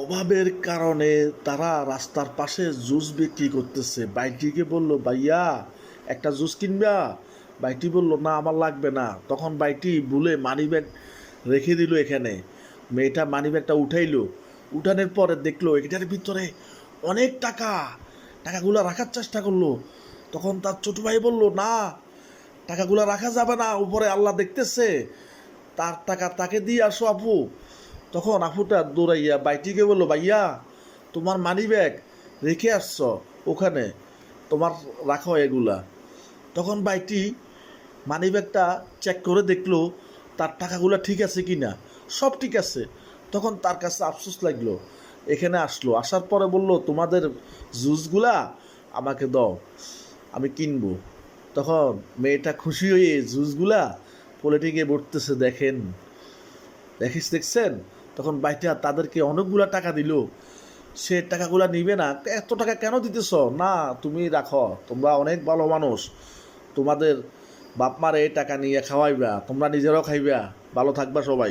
অভাবের কারণে তারা রাস্তার পাশে জুস বিক্রি করতেছে। বাইটিকে বলল, ভাইয়া, একটা জুস কিনবা? বাইটি বলল, না, আমার লাগবে না। তখন বাইটি ভুলে মানি ব্যাগ রেখে দিল এখানে। মেয়েটা মানি ব্যাগটা উঠাইলো। উঠানোর পরে দেখল এটার ভিতরে অনেক টাকা। টাকাগুলো রাখার চেষ্টা করল। তখন তার ছোট ভাই বলল, না, টাকাগুলো রাখা যাবে না, উপরে আল্লাহ দেখতেছে। তার টাকা তাকে দিয়ে আসো আপু। তখন আপুটা দৌড়াইয়া বাইটিকে বলল, ভাইয়া, তোমার মানি ব্যাগ রেখে আসছ ওখানে, তোমার রাখো এগুলা। তখন বাইটি মানি ব্যাগটা চেক করে দেখল, তার টাকাগুলো ঠিক আছে কি না সব ঠিক আছে। তখন তার কাছে আফসোস লাগল, এখানে আসলো, আসার পরে বলল, তোমাদের জুসগুলা আমাকে দাও, আমি কিনবো। তখন মেয়েটা খুশি হয়ে জুসগুলা পোলেটিকে ভরতেছে দেখেন, দেখিস, দেখছেন? তখন বাইটা তাদেরকে অনেকগুলা টাকা দিল। সে টাকাগুলো নিবে না। এত টাকা কেন দিতেছ? না, তুমি রাখো, তোমরা অনেক ভালো মানুষ। তোমাদের বাপ মার এই টাকা নিয়ে খাওয়াইবা, তোমরা নিজেরাও খাইবা। ভালো থাকবা সবাই।